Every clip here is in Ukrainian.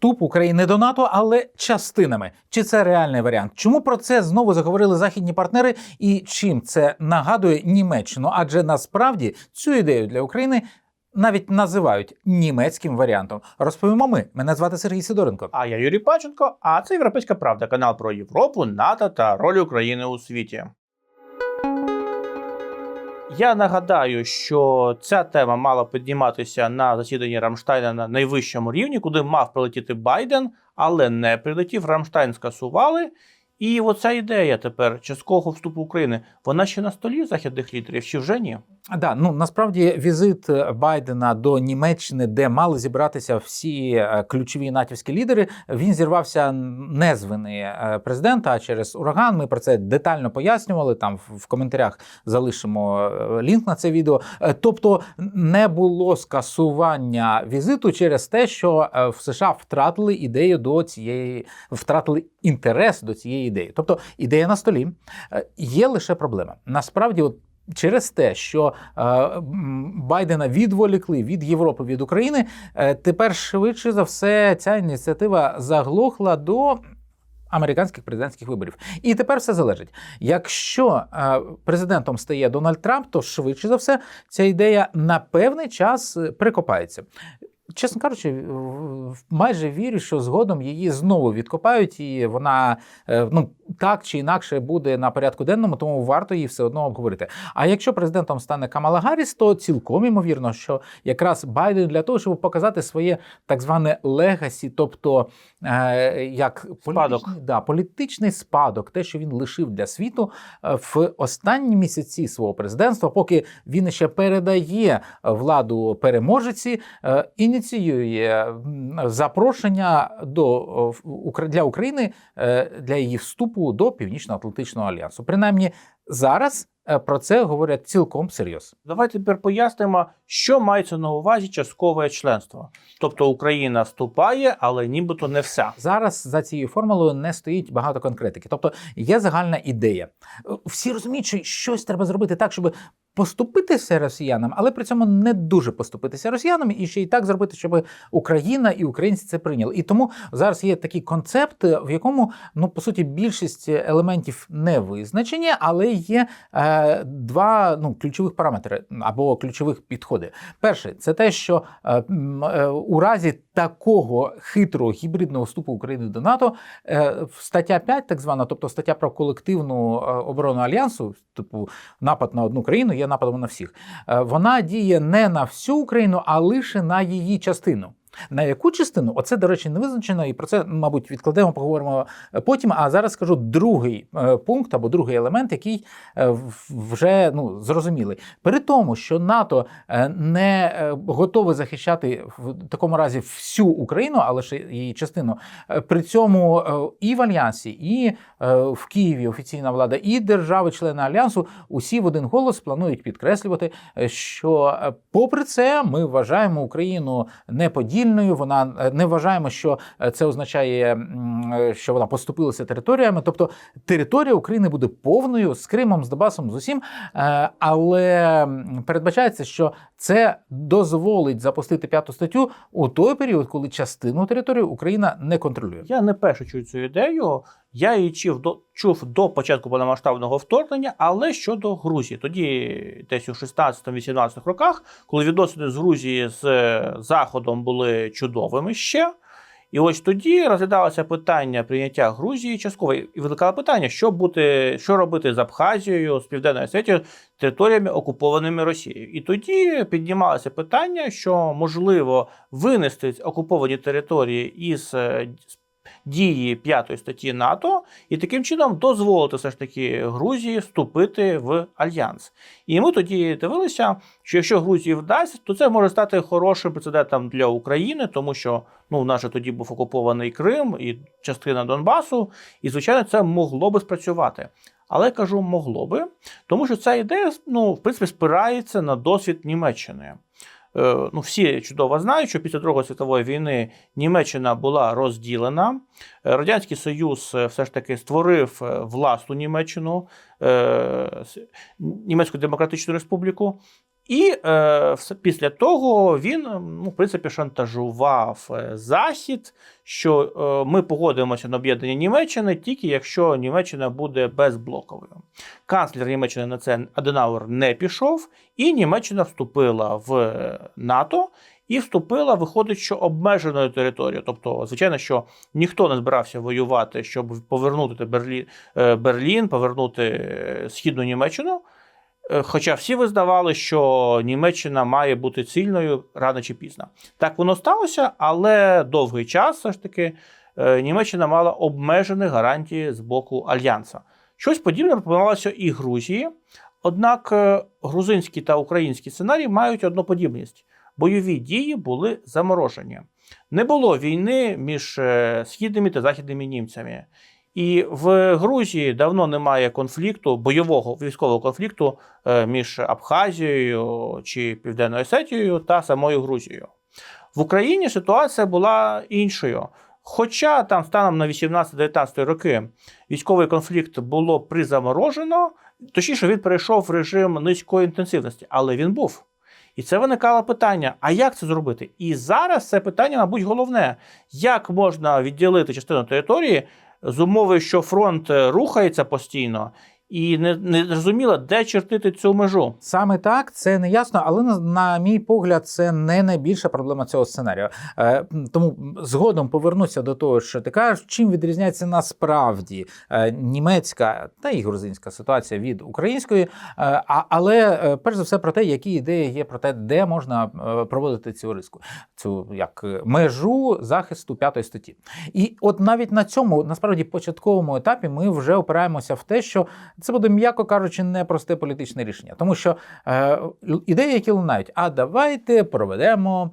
вступ України до НАТО, але частинами. Чи це реальний варіант? Чому про це знову заговорили західні партнери? І чим це нагадує Німеччину? Адже насправді цю ідею для України навіть називають німецьким варіантом. Розповімо ми. Мене звати Сергій Сидоренко. А я Юрій Паченко, а це Європейська Правда, канал про Європу, НАТО та роль України у світі. Я нагадаю, що ця тема мала підніматися на засіданні Рамштайна на найвищому рівні, куди мав прилетіти Байден, але не прилетів. Рамштайн скасували. І оця ідея тепер часткового вступу України, вона ще на столі західних лідерів, чи вже ні? Да, ну насправді візит Байдена до Німеччини, де мали зібратися всі е, ключові натівські лідери, він зірвався не з вини е, президента, а через ураган. Ми про це детально пояснювали. Там в- коментарях залишимо е, лінк на це відео. Тобто не було скасування візиту через те, що в США втратили ідею до цієї, втратили інтерес до цієї ідеї. Тобто ідея на столі. Е, Є лише проблема. Насправді, от через те, що е, Байдена відволікли від Європи від України, е, тепер швидше за все ця ініціатива заглохла до. Американських президентських виборів, і тепер все залежить. Якщо президентом стає Дональд Трамп, то швидше за все ця ідея на певний час прикопається. Чесно кажучи, майже вірю, що згодом її знову відкопають, і вона е, ну так чи інакше буде на порядку денному, тому варто її все одно обговорити. А якщо президентом стане Камала Гарріс, то цілком імовірно, що якраз Байден для того, щоб показати своє так зване легасі, тобто е, як Спадок. політичний, да, політичний спадок, те, що він лишив для світу е, в останні місяці свого президентства, поки він ще передає владу переможеці, е, ініціює запрошення до для України е, для її вступу до Північно-Атлантичного альянсу. Принаймні зараз е, про це говорять цілком серйозно. Давайте тепер пояснимо, що мається на увазі часткове членство. Тобто Україна вступає, але нібито не вся. Зараз за цією формулою не стоїть багато конкретики. Тобто є загальна ідея. Е, Всі розуміють, що щось треба зробити так, щоб поступитися росіянам, але при цьому не дуже поступитися росіянам, і ще й так зробити, щоб Україна і українці це прийняли. І тому зараз є такий концепт, в якому ну по суті більшість елементів не визначені, але є е, два ну ключових параметри або ключових підходи. Перше, це те, що е, е, у разі такого хитрого гібридного вступу України до НАТО, е, стаття 5, так звана, тобто стаття про колективну е, оборону альянсу, типу напад на одну країну є нападом на всіх. е, Вона діє не на всю Україну, а лише на її частину. На яку частину? Оце, до речі, не визначено, і про це, мабуть, відкладемо, поговоримо е, потім. А зараз скажу другий е, пункт або другий елемент, який е, вже ну, зрозумілий. При тому, що НАТО не готове захищати в такому разі всю Україну, а лише її частину. При цьому і в Альянсі, і в Києві офіційна влада, і держави-члени Альянсу усі в один голос планують підкреслювати, що попри це ми вважаємо Україну неподільною. Вона е, не вважаємо, що е, це означає, е, що вона поступилася територіями. Тобто територія України буде повною з Кримом, з Донбасом, з усім. Але передбачається, що це дозволить запустити п'яту статтю у той період, коли частину території Україна не контролює. Я не перше чую цю ідею. Я її чув до, чув до початку повномасштабного вторгнення, але щодо Грузії. Тоді, десь у 16-18 роках, коли відносини з Грузії з е, Заходом були чудовими ще. І ось тоді розглядалося питання прийняття Грузії частково. І виникало питання, що бути, що робити з Абхазією, з Південною Осетією, територіями, окупованими Росією. І тоді піднімалося питання, що можливо винести окуповані території із е, дії п'ятої статті НАТО, і таким чином дозволити все ж таки Грузії вступити в альянс. І ми тоді дивилися, що якщо Грузії вдасться, то це може стати хорошим прецедентом для України, тому що ну, в нас же тоді був окупований Крим і частина Донбасу, і звичайно це могло би спрацювати. Але кажу, могло би, тому що ця ідея ну, в принципі спирається на досвід Німеччини. Е, ну, всі чудово знають, що після Другої світової війни Німеччина була розділена. Е, Радянський Союз е, все ж таки створив власну Німеччину, Німецьку Демократичну Республіку. І е, після того він, ну, в принципі, шантажував е, Захід, що е, ми погодимося на об'єднання Німеччини тільки якщо Німеччина буде безблоковою. Канцлер Німеччини на це Аденауер не пішов, і Німеччина вступила в е, НАТО. І вступила, виходить, що обмеженою територією. Тобто, звичайно, що ніхто не збирався воювати, щоб повернути Берлін, е, Берлін повернути східну Німеччину. Е, Хоча всі визнавали, що Німеччина має бути цільною рано чи пізно. Так воно сталося, але довгий час все ж таки е, Німеччина мала обмежені гарантії з боку Альянса. Щось подібне пропонувалося і Грузії. Однак е, грузинський та український сценарій мають одну подібність: бойові дії були заморожені. Не було війни між східними та західними німцями. І в Грузії давно немає конфлікту, бойового військового конфлікту е, між Абхазією чи Південною Осетією та самою Грузією. В Україні ситуація була іншою. Хоча там станом на 18-19 роки військовий конфлікт було призаморожено, точніше він перейшов в режим низької інтенсивності, але він був. І це виникало питання: а як це зробити? І зараз це питання, мабуть, головне: як можна відділити частину території з умови, що фронт е, рухається постійно, і не, не зрозуміло, де чертити цю межу. Саме так, це не ясно, але на, на мій погляд, це не найбільша проблема цього сценарію. Е, тому згодом повернуся до того, що ти кажеш, чим відрізняється насправді е, німецька та і грузинська ситуація від української. Е, але е, перш за все про те, які ідеї є про те, де можна е, проводити цю риску, цю як е, межу захисту п'ятої статті. І от навіть на цьому насправді початковому етапі ми вже опираємося в те, що це буде, м'яко кажучи, непросте політичне рішення, тому що е, ідеї, які лунають, а давайте проведемо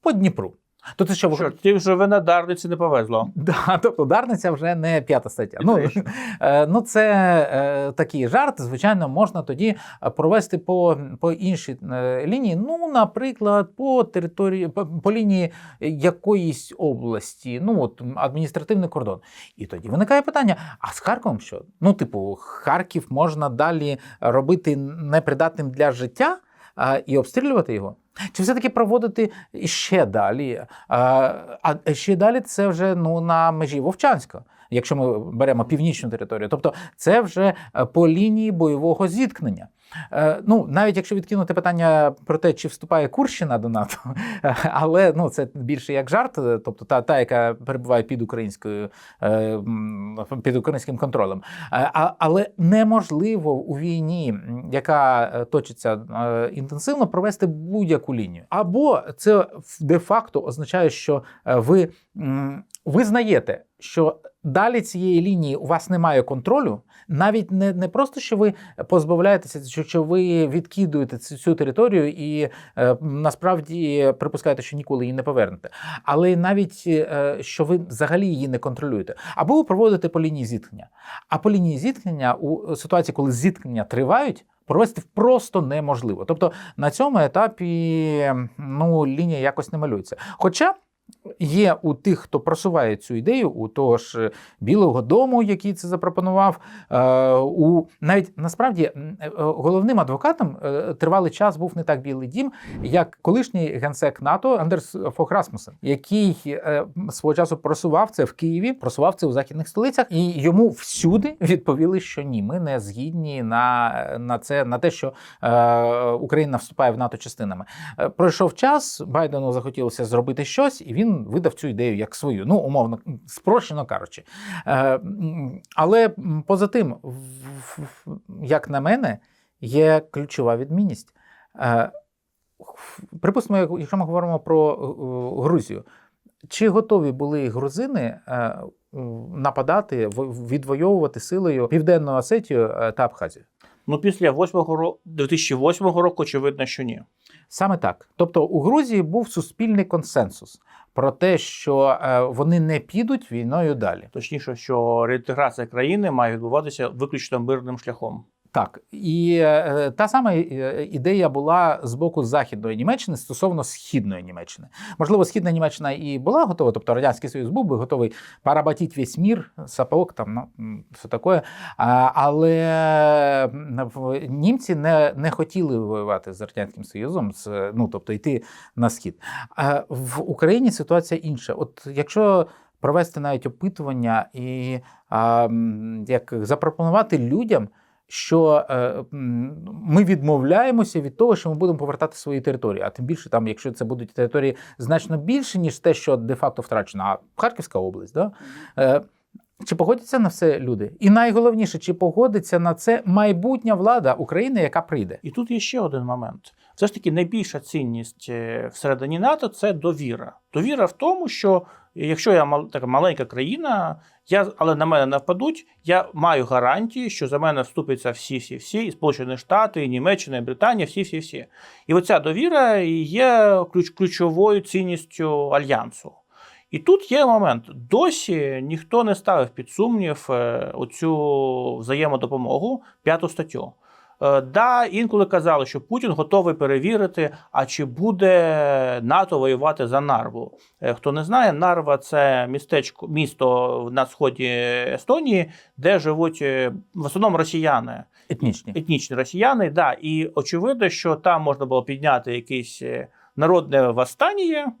по Дніпру. То це що Що ті вже винодарниці не повезло. Да, тобто Дарниця вже не п'ята стаття. Ну, е, ну це е, такий жарт. Звичайно, можна тоді е, провести по, по іншій е, лінії. Ну, наприклад, по території, по, по лінії якоїсь області, ну от адміністративний кордон. І тоді виникає питання: а з Харковом що? Ну, типу, Харків можна далі робити непридатним для життя а, і обстрілювати його? Чи все-таки проводити ще далі? А, ще далі це вже ну, на межі Вовчанська, якщо ми беремо північну територію. Тобто це вже е, по лінії бойового зіткнення. Е, Ну, навіть якщо відкинути питання про те, чи вступає Курщина до НАТО, але ну, це більше як жарт, тобто та, та яка перебуває під українською е, під українським контролем. Е, але неможливо у війні, яка точиться інтенсивно, провести будь-яку лінію. Або це де-факто означає, що ви визнаєте, що далі цієї лінії у вас немає контролю, навіть не, не просто що ви позбавляєтеся, що, ви відкидуєте цю, цю територію і е, насправді припускаєте, що ніколи її не повернете, але навіть е, що ви взагалі її не контролюєте, або ви проводите по лінії зіткнення. А по лінії зіткнення у ситуації, коли зіткнення тривають. Провести просто неможливо. Тобто на цьому етапі ну, лінія якось не малюється. Хоча є у тих, хто просуває цю ідею, у того ж Білого Дому, який це запропонував, е, у навіть насправді е, головним адвокатом е, тривалий час був не так Білий Дім, як колишній генсек НАТО Андерс Фох Расмусен, який е, свого часу просував це в Києві, просував це у західних столицях, і йому всюди відповіли, що ні, ми не згідні на, на це, на те, що е, Україна вступає в НАТО частинами. Е, Пройшов час, Байдену захотілося зробити щось, і він видав цю ідею як свою. Ну, умовно, спрощено кажучи. Е, Але поза тим, як на мене, є ключова відмінність. Е, Припустимо, якщо ми говоримо про е, Грузію, чи готові були грузини нападати, відвоювати силою Південну Осетію та Абхазію? Ну, після 8 ро... 2008 року, очевидно, що ні. Саме так. Тобто у Грузії був суспільний консенсус про те, що е, вони не підуть війною далі. Точніше, що реінтеграція країни має відбуватися виключно мирним шляхом. Так, і е, та сама е, ідея була з боку західної Німеччини стосовно східної Німеччини. Можливо, східна Німеччина і була готова, тобто радянський союз був би готовий парабатити весь мір, сапог, там ну, все таке. А, але німці не, не хотіли воювати з радянським союзом, з, ну тобто йти на схід. А в Україні ситуація інша. От якщо провести навіть опитування і а, як запропонувати людям що е, ми відмовляємося від того, що ми будемо повертати свої території. А тим більше, там, якщо це будуть території значно більше, ніж те, що де-факто втрачено, а Харківська область, да? Чи погодяться на це люди? І найголовніше, чи погодиться на це майбутня влада України, яка прийде? І тут є ще один момент. Все ж таки, найбільша цінність е, всередині НАТО це довіра. Довіра в тому, що якщо я така маленька країна, я, але на мене нападуть, я маю гарантії, що за мене вступляться всі, всі, всі, і Сполучені Штати, і Німеччина, і Британія, всі, всі, всі. І оця довіра є ключ, ключовою цінністю альянсу. І тут є момент. Досі ніхто не ставив під сумнів е, оцю взаємодопомогу, п'яту статтю. Е, Да, інколи казали, що Путін готовий перевірити, а чи буде НАТО воювати за Нарву. Е, Хто не знає, Нарва це містечко, місто на сході Естонії, де живуть в основному росіяни, Етнічні. етнічні росіяни. Да, і очевидно, що там можна було підняти якесь е, народне восстання.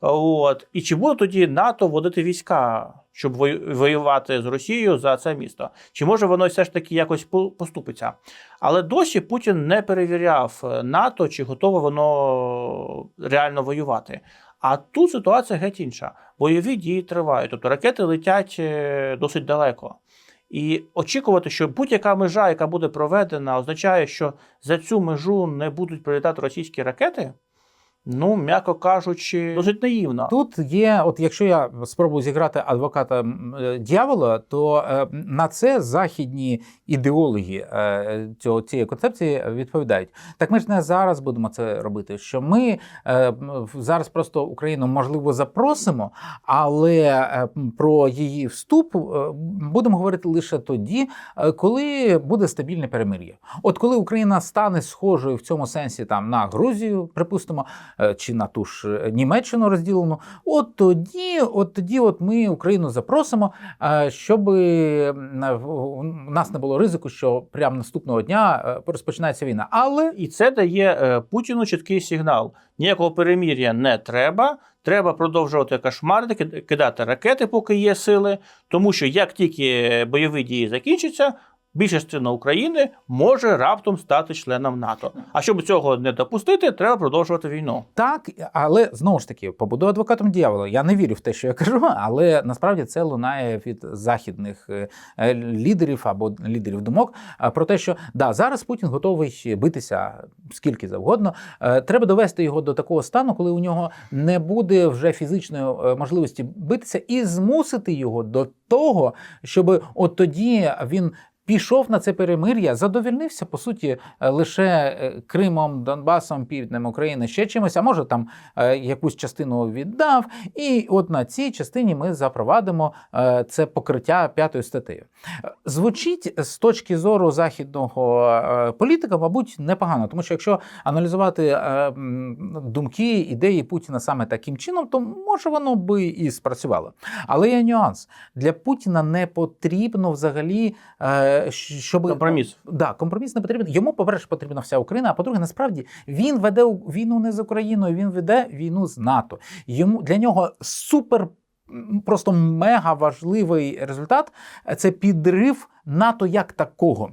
От, і чи буде тоді НАТО вводити війська, щоб вою- воювати з Росією за це місто? Чи може воно все ж таки якось поступиться? Але досі Путін не перевіряв е, НАТО, чи готове воно реально воювати. А тут ситуація геть інша. Бойові дії тривають, тобто ракети летять е, досить далеко. І очікувати, що будь-яка межа, яка буде проведена, означає, що за цю межу не будуть прилітати російські ракети. Ну, м'яко кажучи, досить наївно. Тут є, от якщо я спробую зіграти адвоката е, дьявола, то е, на це західні ідеологи е, цього цієї концепції відповідають. Так ми ж не зараз будемо це робити. Що ми е, зараз просто Україну можливо запросимо, але е, про її вступ е, будемо говорити лише тоді, е, коли буде стабільне перемир'я. От коли Україна стане схожою в цьому сенсі там на Грузію, припустимо, чи на ту ж е, Німеччину розділену, от тоді, от тоді, от ми Україну запросимо, е, щоб е, у нас не було ризику, що прямо наступного дня е, розпочинається війна. Але І це дає е, Путіну чіткий сигнал: ніякого перемір'я не треба. Треба продовжувати кошмарити, кидати ракети, поки є сили. Тому що як тільки бойові дії закінчаться, більша частина України може раптом стати членом НАТО. А щоб цього не допустити, треба продовжувати війну. так, але знову ж таки, побуду адвокатом дьявола. Я не вірю в те, що я кажу, але насправді це лунає від західних е, е, лідерів або лідерів думок е, про те, що да, зараз Путін готовий битися скільки завгодно. Треба довести його до такого стану, коли у нього не буде вже фізичної можливості битися, і змусити його до того, щоб от тоді він. Пішов на це перемир'я, задовільнився по суті е, лише е, Кримом, Донбасом, Півднем України, ще чимось, а може там е, якусь частину віддав. І от на цій частині ми запровадимо це покриття п'ятою статтею. Звучить з точки зору західного політика, мабуть, непогано, тому що якщо аналізувати думки, ідеї Путіна саме таким чином, то може воно би і спрацювало. Але є нюанс для Путіна не потрібно взагалі, щоб Компроміс. Да, компроміс не потрібен. Йому, по-перше, потрібна вся Україна. А по-друге, насправді він веде війну не з Україною, він веде війну з НАТО. Йому для нього супер. Просто мега важливий результат це підрив НАТО як такого.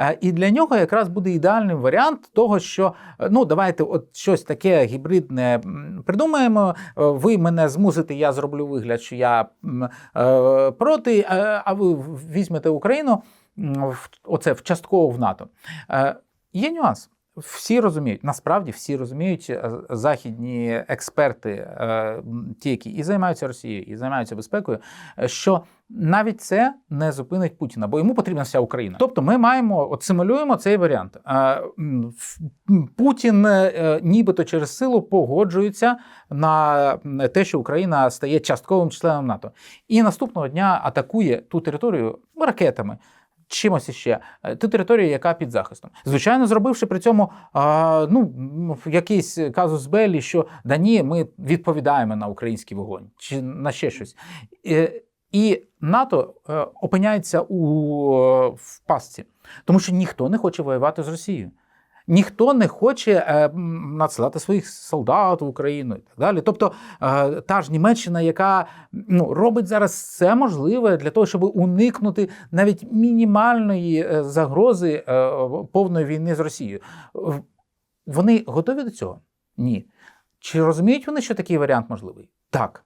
Е, І для нього якраз буде ідеальний варіант того, що е, ну давайте от щось таке гібридне придумаємо. е, Ви мене змусите, я зроблю вигляд, що я е, проти, а ви візьмете Україну оце в частково в НАТО. Е, Є нюанс. Всі розуміють, насправді всі розуміють е, західні експерти, е, ті, які і займаються Росією, і займаються безпекою, що навіть це не зупинить Путіна, бо йому потрібна вся Україна. Тобто, ми маємо от симулюємо цей варіант. Путін, нібито через силу, погоджується на те, що Україна стає частковим членом НАТО, і наступного дня атакує ту територію ракетами. Чимось іще е, ту територію, яка під захистом. Звичайно, зробивши при цьому а, ну, якийсь казус Беллі, що да ні, ми відповідаємо на український вогонь чи на ще щось. Е, І НАТО е, опиняється у в пастці, тому що ніхто не хоче воювати з Росією. Ніхто не хоче е, надсилати своїх солдат в Україну і так далі. Тобто е, та ж Німеччина, яка ну, робить зараз все можливе для того, щоб уникнути навіть мінімальної е, загрози повної війни з Росією. Вони готові до цього? Ні. Чи розуміють вони, що такий варіант можливий? Так.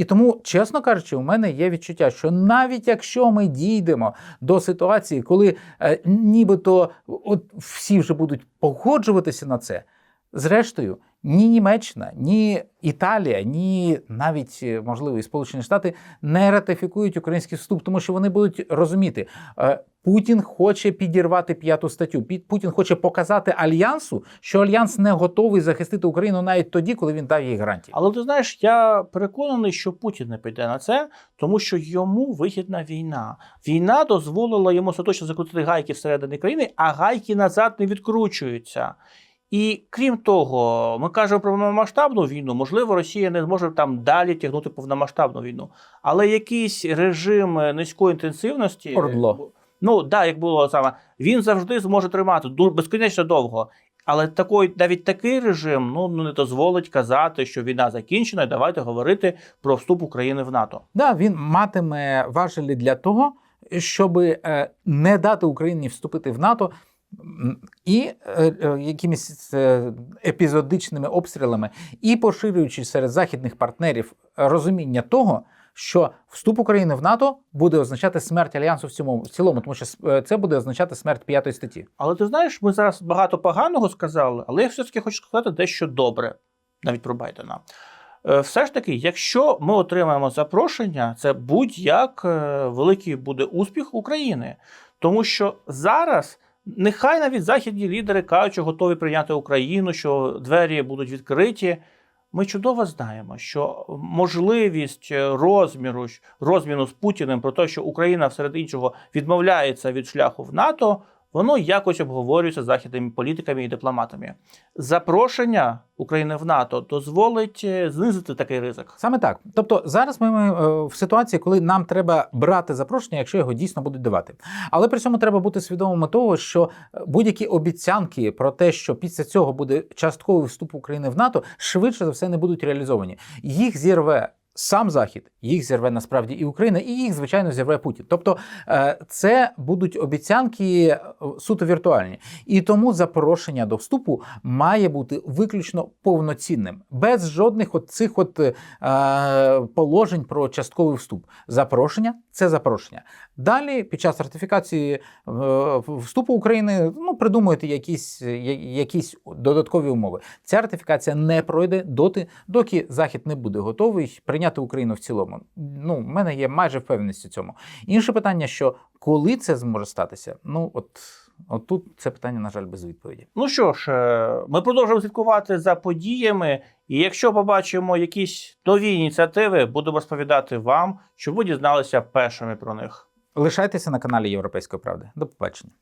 І тому, чесно кажучи, у мене є відчуття, що навіть якщо ми дійдемо до ситуації, коли е, нібито от всі вже будуть погоджуватися на це, зрештою, ні Німеччина, ні Італія, ні навіть е, можливо і Сполучені Штати не ратифікують український вступ, тому що вони будуть розуміти, е, Путін хоче підірвати п'яту статтю. Путін хоче показати альянсу, що альянс не готовий захистити Україну навіть тоді, коли він дав їй гарантії. Але ти знаєш, я переконаний, що Путін не піде на це, тому що йому вигідна війна. Війна дозволила йому остаточно закрутити гайки всередині країни, а гайки назад не відкручуються. І крім того, ми кажемо про повномасштабну війну. Можливо, Росія не зможе там далі тягнути повномасштабну війну. Але якийсь режим е, низької інтенсивності Ордло. Ну да, як було саме, він завжди зможе тримати безконечно довго. Але такий, навіть такий режим ну, не дозволить казати, що війна закінчена, і давайте говорити про вступ України в НАТО. Да, він матиме важелі для того, щоб е, не дати Україні вступити в НАТО. І е, е, якимись е, епізодичними обстрілами, і поширюючи серед західних партнерів розуміння того, що вступ України в НАТО буде означати смерть альянсу в цілому, в цілому, тому що це буде означати смерть п'ятої статті. Але ти знаєш, ми зараз багато поганого сказали, але я все-таки хочу сказати дещо добре, навіть про Байдена. Все ж таки, якщо ми отримаємо запрошення, це будь-як великий буде успіх України. Тому що зараз нехай навіть західні лідери кажуть, що готові прийняти Україну, що двері будуть відкриті. Ми чудово знаємо, що можливість е, розміру розміну з Путіним про те, що Україна серед іншого відмовляється від шляху в НАТО, воно якось обговорюється західними політиками і дипломатами. Запрошення України в НАТО дозволить е, знизити такий ризик. Саме так. Тобто зараз ми е, в ситуації, коли нам треба брати запрошення, якщо його дійсно будуть давати. Але при цьому треба бути свідомими того, що е, будь-які обіцянки про те, що після цього буде частковий вступ України в НАТО, швидше за все не будуть реалізовані. Їх зірве. Сам Захід їх зірве насправді і Україна, і їх, звичайно, зірве Путін. Тобто е, це будуть обіцянки е, суто віртуальні. І тому запрошення до вступу має бути виключно повноцінним, без жодних от цих от е, положень про частковий вступ. Запрошення це запрошення. Далі, під час ратифікації е, вступу України, ну придумуєте якісь, якісь додаткові умови. Ця ратифікація не пройде доти, доки Захід не буде готовий прийняти Україну в цілому. Ну, в мене є майже впевненість у цьому. Інше питання, що коли це зможе статися, ну от, от тут це питання, на жаль, без відповіді. Ну що ж, е, ми продовжуємо слідкувати за подіями, і якщо побачимо якісь нові ініціативи, будемо розповідати вам, щоб ви дізналися першими про них. Лишайтеся на каналі Європейської правди. До побачення.